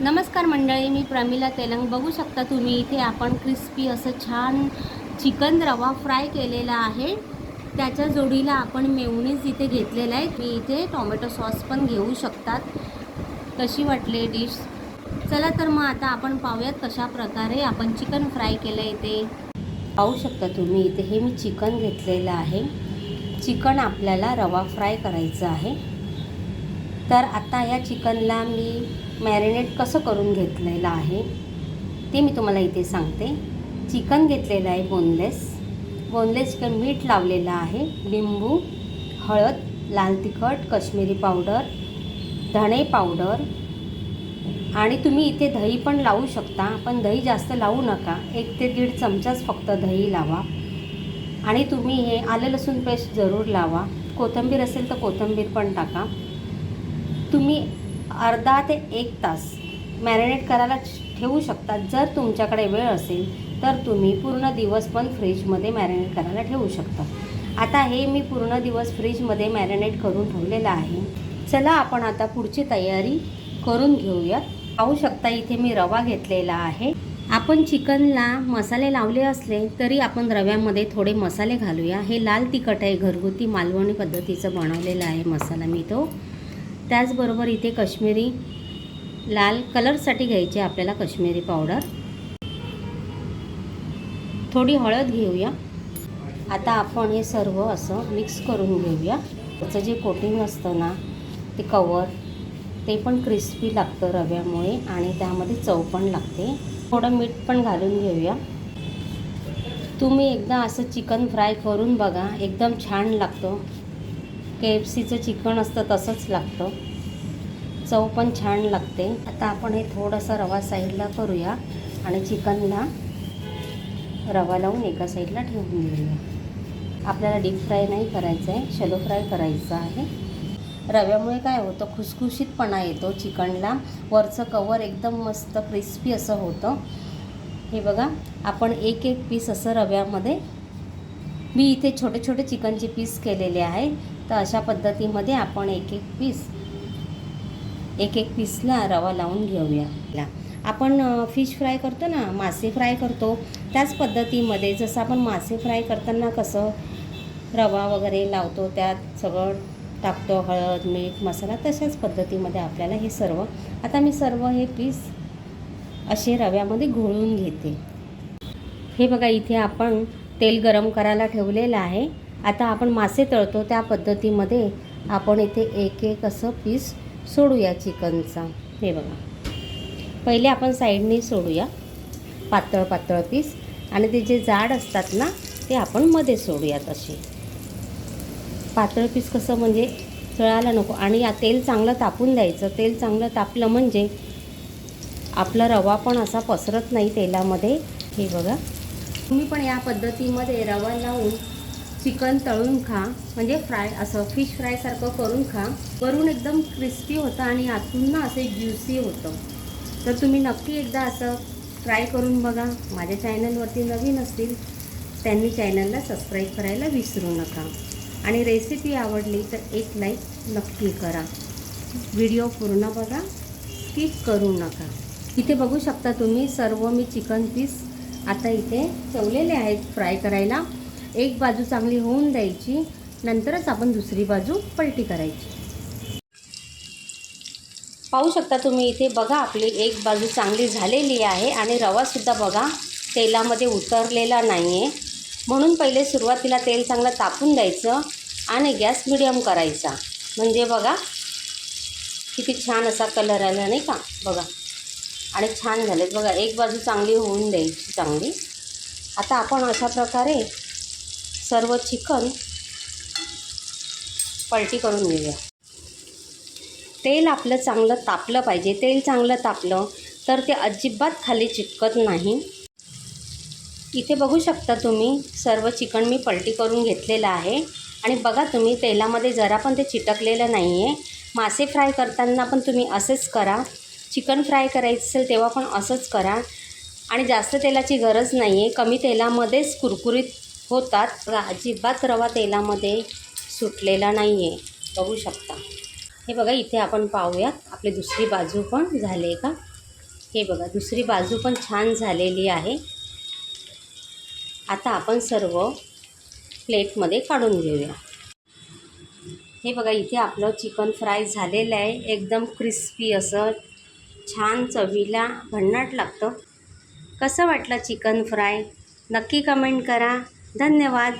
नमस्कार मंडळी मी प्रमिला तेलंग. बघू शकता तुम्ही इथे आपण क्रिस्पी असं छान चिकन रवा फ्राय केलेला आहे. त्याच्या जोडीला आपण मेवणीज इथे घेतलेला आहे. मी इथे टोमॅटो सॉस पण घेऊ शकतात. कशी वाटली डिश चला तर मग आता आपण पाहूयात कशा प्रकारे आपण चिकन फ्राय केलं आहे ते पाहू शकता तुम्ही इथे हे मी चिकन घेतलेलं आहे. चिकन आपल्याला रवा फ्राय करायचं आहे. तर आता या चिकनला मी मॅरिनेट कसं करून घेतलेलं आहे ते मी तुम्हाला इथे सांगते. चिकन घेतलेलं आहे बोनलेस. बोनलेस चिकन मीठ लावलेलं आहे लिंबू हळद लाल तिखट कश्मीरी पावडर धणे पावडर. आणि तुम्ही इथे दही पण लावू शकता पण दही जास्त लावू नका. एक ते दीड चमचाच फक्त दही लावा. आणि तुम्ही हे आलं लसूण पेस्ट जरूर लावा. कोथिंबीर असेल तर कोथिंबीर पण टाका. तुम्ही अर्धा ते एक तास मॅरिनेट करायला ठेवू शकता. जर तुमच्याकडे वेळ असेल तर तुम्ही पूर्ण दिवस पण फ्रीजमध्ये मॅरिनेट करायला ठेवू शकता. आता हे मी पूर्ण दिवस फ्रीजमध्ये मॅरिनेट करून ठेवलेलं आहे. चला आपण आता पुढची तयारी करून घेऊयात. पाहू शकता इथे मी रवा घेतलेला आहे. आपण चिकनला मसाले लावले असले तरी आपण रव्यामध्ये थोडे मसाले घालूया. हे लाल तिखट आहे घरगुती मालवणी पद्धतीचं बनवलेलं आहे मसाला मी तो. त्याचबरोबर इथे कश्मीरी लाल कलरसाठी घ्यायची आहे आपल्याला कश्मीरी पावडर. थोडी हळद घेऊया. आता आपण हे सर्व असं मिक्स करून घेऊया. त्याचं जे कोटिंग असतं ना ते कवर ते पण क्रिस्पी लागतं रव्यामुळे आणि त्यामध्ये चव पण लागते. थोडं मीठ पण घालून घेऊया. तुम्ही एकदा असं चिकन फ्राय करून बघा एकदम छान लागतं. के एफ सीचं चिकन असतं तसंच लागतं. चव पण छान लागते. आता आपण हे थोडंसं रवा साईडला करूया आणि चिकनला रवा लावून एका साईडला ठेवून देऊया. आपल्याला डीप फ्राय नाही करायचं आहे शॅलो फ्राय करायचं आहे. रव्यामुळे काय होतं खुसखुशीतपणा येतो चिकनला. वरचं कवर एकदम मस्त क्रिस्पी असं होतं. हे बघा आपण एक एक पीस असं रव्यामध्ये मी इथे छोटे छोटे चिकनचे पीस केलेले आहे तर अशा पद्धतीमध्ये आपण एक एक पीस एक एक पीसला रवा लावून घेऊया. आपण फिश फ्राय करतो ना मासे फ्राय करतो त्याच पद्धतीमध्ये जसं आपण मासे फ्राय करताना कसं रवा वगैरे लावतो त्यात सगळं टाकतो हळद मीठ मसाला तशाच पद्धतीमध्ये आपल्याला हे सर्व आता मी सर्व हे पीस असे रव्यामध्ये घोळून घेते. हे बघा इथे आपण तेल गरम करायला ठेवलेलं आहे. आता आपण मासे तळतो त्या पद्धतीमध्ये आपण इथे एक एक असं पीस सोडूया चिकनचा. हे बघा. पहिले आपण साईडने सोडूया पातळ पातळ पीस. आणि ते जे जाड असतात ना ते आपण मध्ये सोडूयात असे पातळ पीस कसं म्हणजे तळायला नको. आणि या तेल चांगलं तापून द्यायचं. तेल चांगलं तापलं म्हणजे आपला रवा पण असा पसरत नाही तेलामध्ये. हे बघा. तुम्ही पण या पद्धतीमध्ये रवा लावून चिकन तळून खा म्हणजे फ्राय असं फिश फ्रायसारखं करून खा. वरून एकदम क्रिस्पी होतं आणि आतून ना असे ज्युसी होतं. तर तुम्ही नक्की एकदा असं ट्राय करून बघा. माझ्या चॅनलवरती नवीन असतील त्यांनी चॅनलला सबस्क्राईब करायला विसरू नका. आणि रेसिपी आवडली तर एक लाईक नक्की करा. व्हिडिओ पूर्ण बघा. स्किप करू नका. इथे बघू शकता तुम्ही सर्व मी चिकन पीस आता इथे ठेवलेले आहेत. फ्राय करायला. एक बाजू चांगली होऊन द्यायची नंतरच आपण दुसरी बाजू पलटी करायची. पाहू शकता तुम्ही इथे बघा आपली एक बाजू चांगली झालेली आहे आणि रवासुद्धा बघा तेलामध्ये उतरलेला नाही आहे म्हणून पहिले सुरुवातीला तेल चांगलं तापून द्यायचं आणि गॅस मिडियम करायचा. म्हणजे बघा किती छान असा कलर आला नाही का? बघा. आणि छान झालेत. बघा एक बाजू चांगली होऊन द्यायची चांगली. आता आपण अशा प्रकारे सर्व चिकन पलटी करून घेऊया. तेल आपलं चांगलं तापलं पाहिजे. तेल चांगलं तापलं तर ते अजिबात खाली चिटकत नाही. इथे बघू शकता तुम्ही सर्व चिकन मी पलटी करून घेतलेलं आहे. आणि बघा तुम्ही तेलामध्ये जरा पण ते चिटकलेलं नाही आहे मासे फ्राय करताना पण तुम्ही असंच करा. चिकन फ्राय करायचं असेल तेव्हा पण असंच करा. आणि जास्त तेलाची गरज नाही आहे कमी तेलामध्येच कुरकुरीत होतात अजिबात रवा तेलामध्ये सुटलेला नाही आहे बघू शकता. हे बघा इथे आपण पाहूयात. आपली दुसरी बाजू पण झाले का? हे बघा दुसरी बाजू पण छान झालेली आहे. आता आपण सर्व प्लेटमध्ये काढून घेऊया. हे बघा इथे आपलं चिकन फ्राय झालेलं आहे. एकदम क्रिस्पी असं छान चवीला भन्नाट लागतं. कसं वाटलं चिकन फ्राय? नक्की कमेंट करा. धन्यवाद.